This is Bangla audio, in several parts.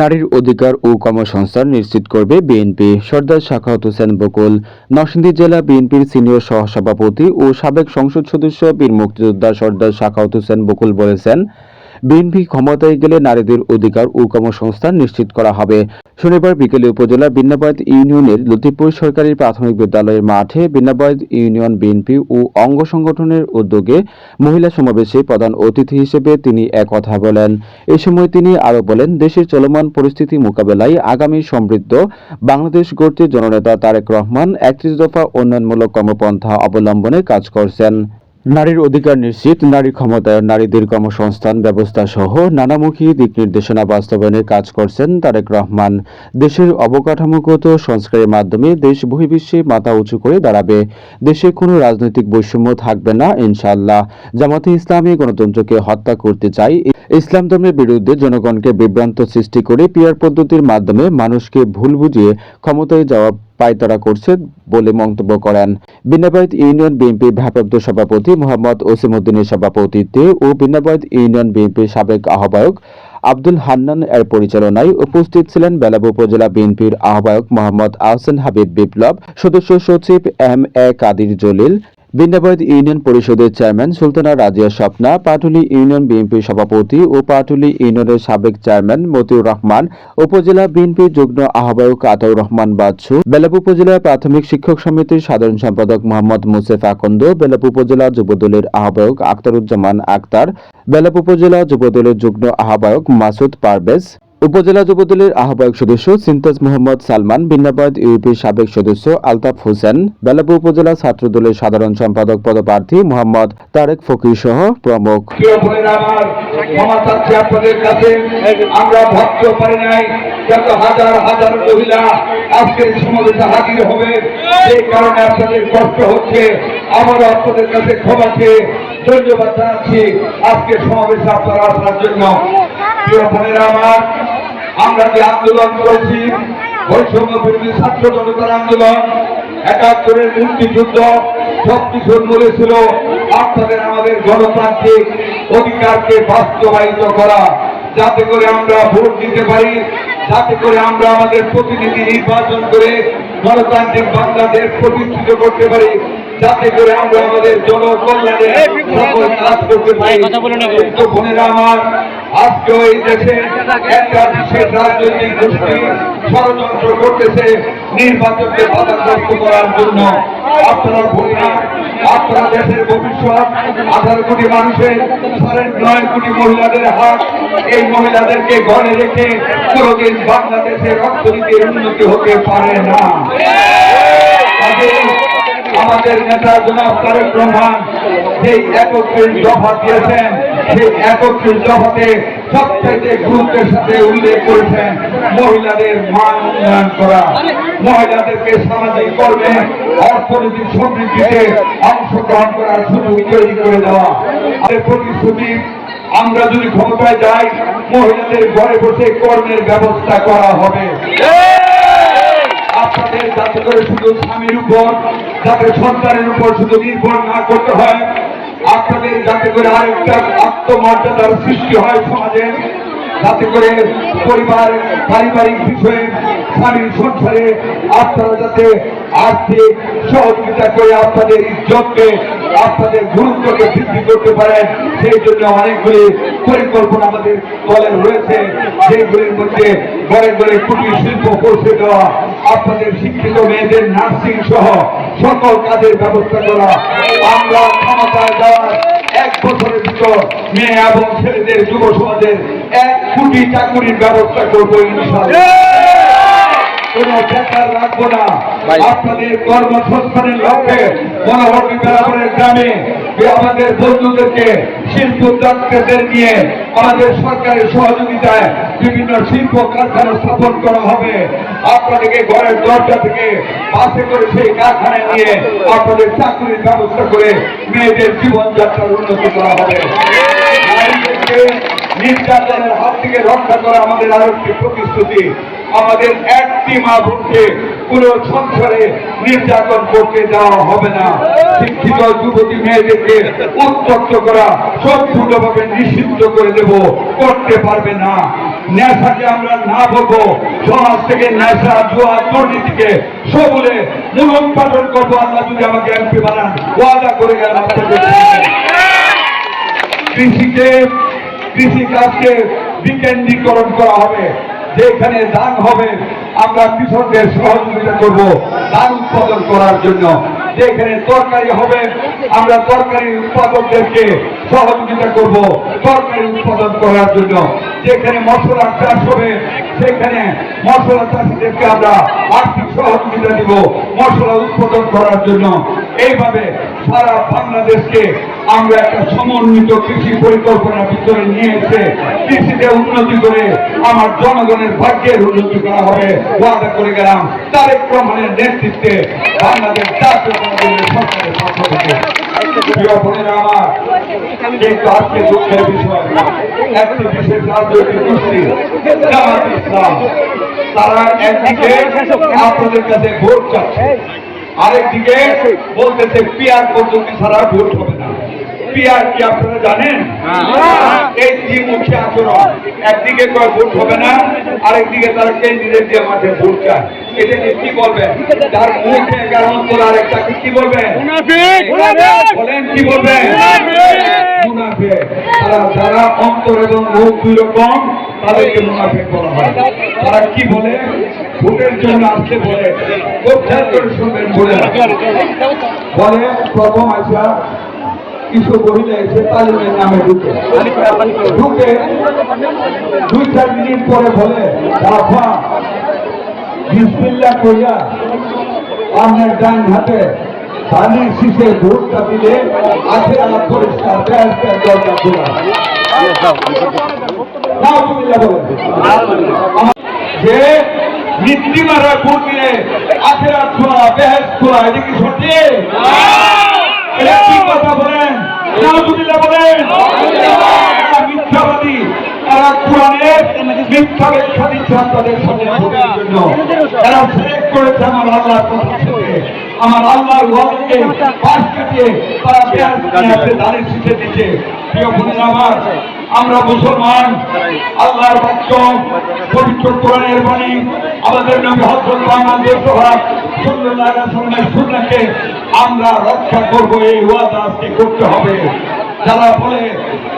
নারীর অধিকার ও কর্মসংস্থান নিশ্চিত করবে বিএনপি। সর্দার শাখাত হোসেন বকুল, নরসিংদী জেলা বিএনপির সিনিয়র সহসভাপতি ও সাবেক সংসদ সদস্য বীর মুক্তিযোদ্ধা সর্দার শাখাত হোসেন বকুল বলেছেন বিএনপি ক্ষমতায় গেলে নারীদের অধিকার ও কর্মসংস্থান নিশ্চিত করা হবে। শনিবার বিকেলে উপজেলার বিন্নাবাদ ইউনিয়নের লতিপুর সরকারি প্রাথমিক বিদ্যালয়ের মাঠে বিন্নাবাদ ইউনিয়ন বিএনপি ও অঙ্গ সংগঠনের উদ্যোগে মহিলা সমাবেশে প্রধান অতিথি হিসেবে তিনি একথা বলেন। এ সময় তিনি আরও বলেন, দেশের চলমান পরিস্থিতি মোকাবেলায় আগামী সমৃদ্ধ বাংলাদেশ গড়তে জননেতা তারেক রহমান একত্রিশ দফা উন্নয়নমূলক কর্মপন্থা অবলম্বনে কাজ করছেন। নারীর অধিকার নিশ্চিত, নারী ক্ষমতায়ন নারীদের কর্মসংস্থান ব্যবস্থা সহ নানামুখী দিক নির্দেশনা বাস্তবায়নের কাজ করছেন তারেক রহমান। দেশের অবকাঠামোগত সংস্কারের মাধ্যমে দেশ বহির্বিশ্বে মাথা উঁচু করে দাঁড়াবে। দেশে কোনো রাজনৈতিক বৈষম্য থাকবে না, ইনশাআল্লাহ। জামাতে ইসলামী গণতন্ত্রকে হত্যা করতে চাই। ইসলাম ধর্মের বিরুদ্ধে জনগণকে বিভ্রান্ত সৃষ্টি করে পিয়ার পদ্ধতির মাধ্যমে মানুষকে ভুল বুঝিয়ে ক্ষমতায় যাওয়া পায়তারা করছে বলে মন্তব্য করেন। বিনাবাদ ইউনিয়ন বিএনপির ভারপ্রাপ্ত সভাপতি মোহাম্মদ ওসিমউদ্দিনের সভাপতিত্বে ও বিনাবাদ ইউনিয়ন বিএনপির সাবেক আহ্বায়ক আব্দুল হান্নান এর পরিচালনায় উপস্থিত ছিলেন বেলাব উপজেলা বিএনপির আহ্বায়ক মোহাম্মদ আহসান হাবিব বিপ্লব, সদস্য সচিব M A Kadir Jalil Brindabad union পরিষদের চেয়ারম্যান সুলতানা রাজিয়া স্বপ্না, পাটুলি ইউনিয়ন বিএনপির সভাপতি ও পাটুলি ইউনিয়নের সাবেক চেয়ারম্যান মতিউর রহমান, উপজেলা বিএনপির যুগ্ম আহ্বায়ক আতাউর রহমান বাদশু বেলাব উপজেলা প্রাথমিক শিক্ষক সমিতির সাধারণ সম্পাদক মোহাম্মদ মুসেফ আকন্দ, বেলাব উপজেলা যুবদলের আহ্বায়ক আক্তারুজ্জামান আক্তার, বেলাব উপজেলা যুবদলের যুগ্ম আহ্বায়ক মাসুদ পারভেজ উপজেলা যুবদলের আহ্বায়ক সদস্য সিনতাজ মোহাম্মদ সালমান, বিন্নাবাদ ইউপির সাবেক সদস্য আলতাফ হোসেন বেলাবু উপজেলা ছাত্রদলের সাধারণ সম্পাদক পদপ্রার্থী মোহাম্মদ তারেক ফকির সহ প্রমুখ। আমার আমরা আজকের সমাবেশে হাজির হবে, সেই কারণে আপনাদের কষ্ট হচ্ছে আমারও আপনাদের কাছে ক্ষমা চেয়ে ধন্যবাদ জানাচ্ছি আজকে সমাবেশে আপনারা আসার জন্য। আমার আমরা যে আন্দোলন করেছি, বৈষম্য ছাত্র জনতার আন্দোলন, একাত্তরের মুক্তিযুদ্ধ সব কিছুর মূলে ছিল আপনাদের আমাদের গণতান্ত্রিক অধিকারকে বাস্তবায়িত করা। যাতে করে আমরা ভোট দিতে পারি, যাতে করে আমরা আমাদের প্রতিনিধি নির্বাচন করে গণতান্ত্রিক বাংলাদেশ প্রতিষ্ঠিত করতে পারি। যাতে করে আমরা আমাদের জনকল্যাণে সকল কাজ করতে পারি কিন্তু বোনেরা আমার আজকে এই দেশে একটা বিশেষ রাজনৈতিক গোষ্ঠী ষড়যন্ত্র করতেছে নির্বাচনকে বাধাগ্রস্ত করার জন্য। আপনারা ভুলি আপনারা দেশের ভবিষ্যৎ আঠারো কোটি মানুষের সাড়ে নয় কোটি মহিলাদের হাত এই মহিলাদেরকে ঘরে রেখে কোনোদিন বাংলাদেশের অর্থনীতির উন্নতি হতে পারে না। আমাদের নেতা জনাব তারেক রহমান সেই একত্রিশ দফা দিয়েছেন, সেই একত্রিশ দফাতে সবচাইতে গুরুত্বের সাথে উল্লেখ করেছেন মহিলাদের মান উন্নয়ন করা। মহিলাদেরকে সামাজিক কর্মে, অর্থনৈতিক সমৃদ্ধিতে অংশগ্রহণ করার সুযোগ তৈরি করে দেওয়া। আমাদের প্রতিশ্রুতি, আমরা যদি ক্ষমতায় যাই, মহিলাদের ঘরে বসে কর্মের ব্যবস্থা করা হবে। যাতে করে শুধু স্বামীর উপর, যাতে সন্তানের উপর শুধু নির্ভর না করতে হয়, আপনাদের যাতে করে আরেকটা আত্মমর্যাদার সৃষ্টি হয় সমাজে, যাতে করে পরিবার, পারিবারিক বিষয়ে, স্বামীর সংসারে আপনারা যাতে আর্থিক সহযোগিতা করে আপনাদের ইজ্জতকে আপনাদের গুরুত্বকে বৃদ্ধি করতে পারেন সেই জন্য অনেকগুলি পরিকল্পনা আমাদের দলের রয়েছে। সেইগুলির মধ্যে ঘরে ঘরে কুটির শিল্প পৌঁছে দেওয়া, আপনাদের শিক্ষিত মেয়েদের নার্সিং সহ সকল কাজের ব্যবস্থা করা। আমরা ক্ষমতায় যাওয়ার এক বছরের ভিতর মেয়ে এবং ছেলেদের যুব সমাজের এক কোটি চাকুরির ব্যবস্থা করব ইনশাআল্লাহ। কোন বেকার রাখব না। আপনাদের কর্মসংস্থানের লক্ষ্যে মনোহরী বেড়াপুরের গ্রামে যে আমাদের বন্ধুদেরকে শিল্প দত্তদের নিয়ে আমাদের সরকারের সহযোগিতায় বিভিন্ন শিল্প কারখানা স্থাপন করা হবে। আপনাদেরকে ঘরের দরজা থেকে বাসে করে সেই কারখানায় নিয়ে আপনাদের চাকরির ব্যবস্থা করে মেয়েদের জীবনযাত্রার উন্নতি করা হবে। নির্যাতনের হাত থেকে রক্ষা করা আমাদের আরও একটি প্রতিশ্রুতি। আমাদের একটি মা বোনকে কোন সংসারে নির্যাতন করতে দেওয়া হবে না। শিক্ষিত যুবতী মেয়েদেরকে উত্তক্ত করা, সম্পূর্ণভাবে নিষিদ্ধ করে দেব, করতে পারবে না। নেশাকে আমরা না বলব, সমাজ থেকে নেশা, জুয়া, দুর্নীতিকে সবলে মূলোৎপাদন করব। আল্লাহ যদি আমাকে এমপি বানান, ওয়াদা করে আপনাদের কৃষিকে কৃষি কাজকে বিকেন্দ্রীকরণ করা হবে। যেখানে ধান হবে, আমরা কৃষকদের সহযোগিতা করব ধান উৎপাদন করার জন্য। যেখানে তরকারি হবে, আমরা তরকারি উৎপাদকদেরকে সহযোগিতা করব, তরকারি উৎপাদন করার জন্য। যেখানে মশলা চাষ হবে, সেখানে মশলা চাষিদেরকে আমরা আর্থিক সহযোগিতা দিব, মশলা উৎপাদন করার জন্য। এইভাবে সারা বাংলাদেশকে আমরা একটা সমন্বিত কৃষি পরিকল্পনার ভিতরে নিয়ে এসে কৃষিতে উন্নতি করে আমার জনগণের ভাগ্যের উন্নতি করা হবে। ওয়াদা করে গেলাম। তারেক রহমানের নেতৃত্বে বাংলাদেশ তারা একদিকে আপনাদের কাছে ভোট চাচ্ছে, আরেকদিকে বলতেছে, পিয়ার পদ্ধতি ছাড়া ভোট হবে পিয়ার কি আপনারা জানেন? এই দ্বিমুখী আচরণ। একদিকে কয় ভোট হবে না আরেকদিকে তারা ক্যান্ডিডেট দিয়ে মাঠে ভোট চায়। এটা নিয়ে কি বলবেন? তার মুখে এগারো অন্তর আরেকটাকে কি বলবেন? বলেন কি বলবেন? মুনাফে তারা যারা অন্তর এবং মুখ দুই রকম তাদেরকে মুনাফে বলা হয়। তারা কি বলে? ভোটের জন্য আসতে বলে। কোথায় করে শুনবেন বলে বলে প্রথম আসা কিছু মহিলা এসে তালিমের নামে ঢুকে। ঢুকে দুই চার মিনিট পরে বলে বাবা বিসমিল্লা কইয়া আপনার ডান হাতে ধানের শীষে ভোটটা দিলে আছে আমার পরিষ্কার দরজা খোলা। যে নীতিমারা ভোট দিলে আখেরাত খোলা বেহেস খোলা এটা কি সত্যি কথা বলেন? নাউজুবিল্লাহ বলেন মিথ্যাবাদী এরা কোরআনের মিথ্যা ব্যাখ্যা আমার আল্লাহর পাশ কাটিয়ে তারা দাঁড়িয়ে শিখে দিচ্ছে আমার মুসলমান, আল্লাহর বাক্য পবিত্র কোরআনের বাণী, আমাদের নবী হযরত মুহাম্মদ সাল্লাল্লাহু আলাইহি সুন্নাহকে আমরা রক্ষা করব, এই ওয়াদা আজকে করতে হবে। যারা বলে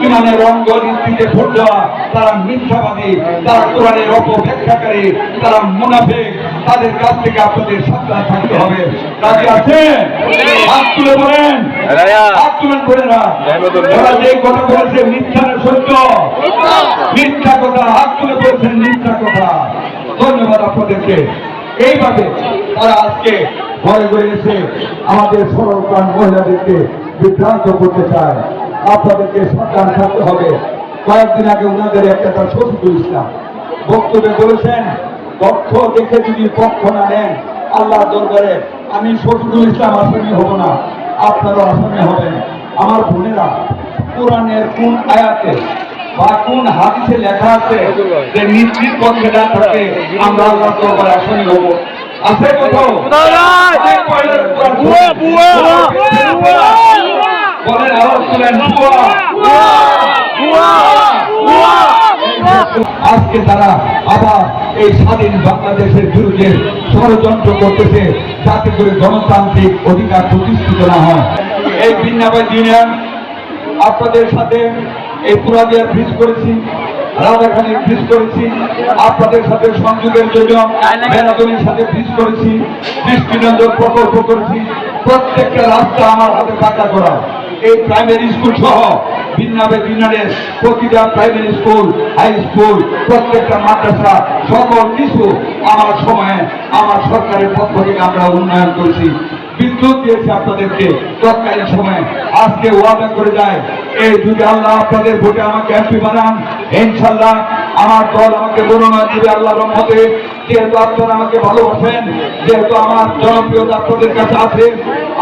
ইমানের রঙ্গ নীতিতে ভোট দেওয়া, তারা মিথ্যাবাদী, তারা কোরআনের অপব্যাখ্যাকারী, তারা মুনাফিক তাদের কাছ থেকে আপনাদের সাবধান থাকতে হবে। রাজি আছে হাত তুলে বলেন। হাত তুলেন করে না। ওরা যে কথা বলেছে মিথ্যা সত্য? মিথ্যা। কথা। হাত তুলে বলছেন মিথ্যা কথা। ধন্যবাদ আপনাদেরকে। এইভাবে তারা আজকে ঘরে ঘরে এসে আমাদের সরল প্রাণ মহিলাদেরকে বিভ্রান্ত করতে চায়। আপনাদেরকে সাবধান থাকতে হবে। কয়েকদিন আগে ওনাদের একটা তার শফিকুল ইসলাম বক্তব্যে বলেছেন পক্ষ দেখে যদি পক্ষ না নেন আল্লাহ দরবারে আমি শফিকুল ইসলাম আসামি হব না আপনারও আসামি হবেন আমার বোনেরা কোরআনের কোন আয়াতে বা কোন হাদিসে লেখা আছে যে নিশ্চিত পক্ষে না থাকে আমরা আল্লাহ দরবারে আসামি হব আছে কোথাও বলেন আওয়াজ বুয়া আজকে তারা আবার এই স্বাধীন বাংলাদেশের বিরুদ্ধে ষড়যন্ত্র করতেছে যাতে করে গণতান্ত্রিক অধিকার প্রতিষ্ঠিত না হয়। এই বিন্যাবাদ ইউনিয়ন, আপনাদের সাথে এই পুরাদিয়ার ব্রিজ করেছি রাজাখানির ব্রিজ করেছি, আপনাদের সাথে সংযোগের জন্য বেনাদমির সাথে ব্রিজ করেছি, দৃষ্টিনন্দন প্রকল্প করেছি, প্রত্যেকটা রাস্তা আমার হাতে পাকা করা। এই প্রাইমারি স্কুল সহ ভিন্নাবে প্রতিটা প্রাইমারি স্কুল, হাই স্কুল, প্রত্যেকটা মাদ্রাসা, সকল কিছু আমার সময়ে আমার সরকারের পক্ষ থেকে আমরা উন্নয়ন করেছি। বিদ্যুৎ দিয়েছে আপনাদেরকে তৎকালীন সময়ে। আজকে ওয়াদা করে যায়, এই যদি আল্লাহ আপনাদের ভোটে আমাকে এমপি বানান, ইনশাল্লাহ আমার দল আমাকে মনোনয়ন আল্লাহ রহমতে। যেহেতু আপনারা আমাকে ভালোবাসেন, যেহেতু আমার জনপ্রিয়তা আপনাদের কাছে আছে,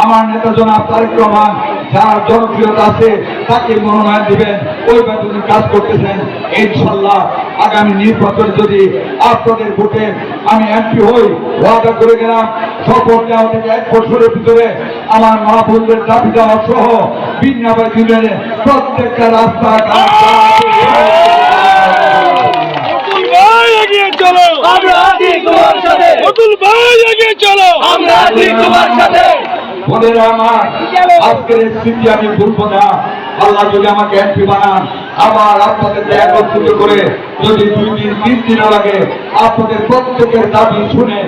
আমার নেতা জনাব তারেক রহমান যার জনপ্রিয়তা আছে, তাকে মনোনয়ন দিবেন, ওই উনি কাজ করতেছেন। ইনশাল্লাহ আগামী নির্বাচনে যদি আপনাদের ভোটে আমি এমপি হই, ওয়াদা করে গেলাম, শপথ নেওয়া থেকে এক বছরের ভিতরে আমার মা বোনদের দাবি দেওয়া সহ বিন্যাবাই ইউনিয়নে প্রত্যেকটা রাস্তা এগিয়ে চলো। আমরা আছি তোমার সাথে। অতুল ভাই এগিয়ে চলো। আমরা আছি তোমার সাথে। বোনেরা আমার আজকের স্মৃতি আমি ভুলবো না। আল্লাহ যদি আমাকে এমপি বানান আবার আপনাদেরকে একত্রিত করে যদি দুই দিন তিন দিন লাগে আপনাদের প্রত্যেকের দাবি শুনে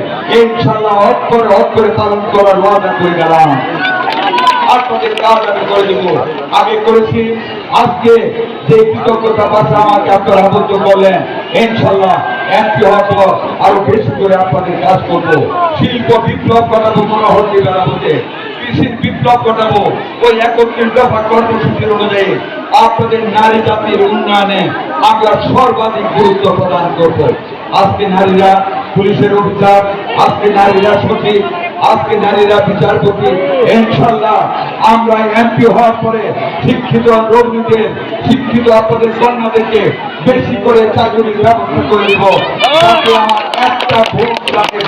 ইনশাল্লাহ অক্ষরে অক্ষরে পালন করার ওয়াদা করে গেলাম। আপনাদের কাজ আমি করে দেব করেছি, আজকে যে কৃতজ্ঞতা আমাকে আবদ্ধ করলেন ইনশাল্লাহ পর আরও বেশি করে আপনাদের কাজ করব। শিল্প বিপ্লব ঘটাবো মনোহরকে বেড়াবোতে কৃষির বিপ্লব ঘটাবো, ওই একত্রিশ দফা কর্মসূচির অনুযায়ী আপনাদের নারী জাতির উন্নয়নে আমরা সর্বাধিক গুরুত্ব প্রদান করব। আজকে নারীরা পুলিশের অফিসার, আজকে নারীরা সচিব আজকে নারীরা বিচারপতি ইনশাল্লাহ আমরা এমপি হওয়ার পরে শিক্ষিত রোগীদের শিক্ষিত আপনাদের কন্যাদেরকে বেশি করে চাকরির ব্যবস্থা করে দিব একটা ভোট যাতে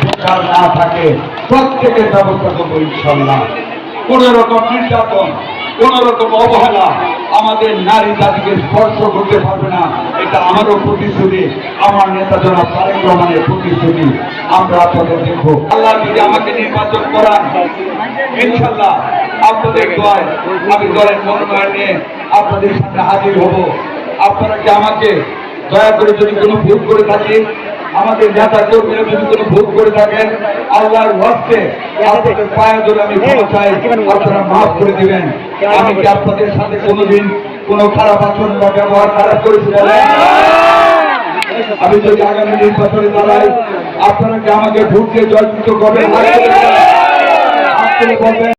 না থাকে। প্রত্যেকের ব্যবস্থা করব ইনশাল্লাহ। কোন রকম নির্যাতন কোন রকম অবহেলা আমাদের নারী জাতিকে স্পর্শ করতে পারবে না। এটা আমারও প্রতিশ্রুতি, আমার নেতা জনাব তারেক রহমানের প্রতিশ্রুতি। আমরা আপনাদের দেখব। আল্লাহ যদি আমাকে নির্বাচন করান ইনশাল্লাহ আপনাদের দোয়ায় আমি দলের মনোনয়ন নিয়ে আপনাদের সামনে হাজির হব। আপনারা কি আমাকে দয়া করে যদি কোনো ভুল করে থাকি আমাদের নেতা কর্মীরা যদি কোনো ভুল করে থাকেন। আল্লাহর হস্তে আপনাদের পায়ে ধরে আমি ক্ষমা চাই। আপনারা মাফ করে দিবেন। আমি কি আপনাদের সাথে কোনোদিন কোনো খারাপ আচরণ বা ব্যবহার খারাপ করেছি আমি যদি আগামী নির্বাচনে দাঁড়াই, আপনারা কি আমাকে ভোট দিয়ে জয়যুক্ত করবেন?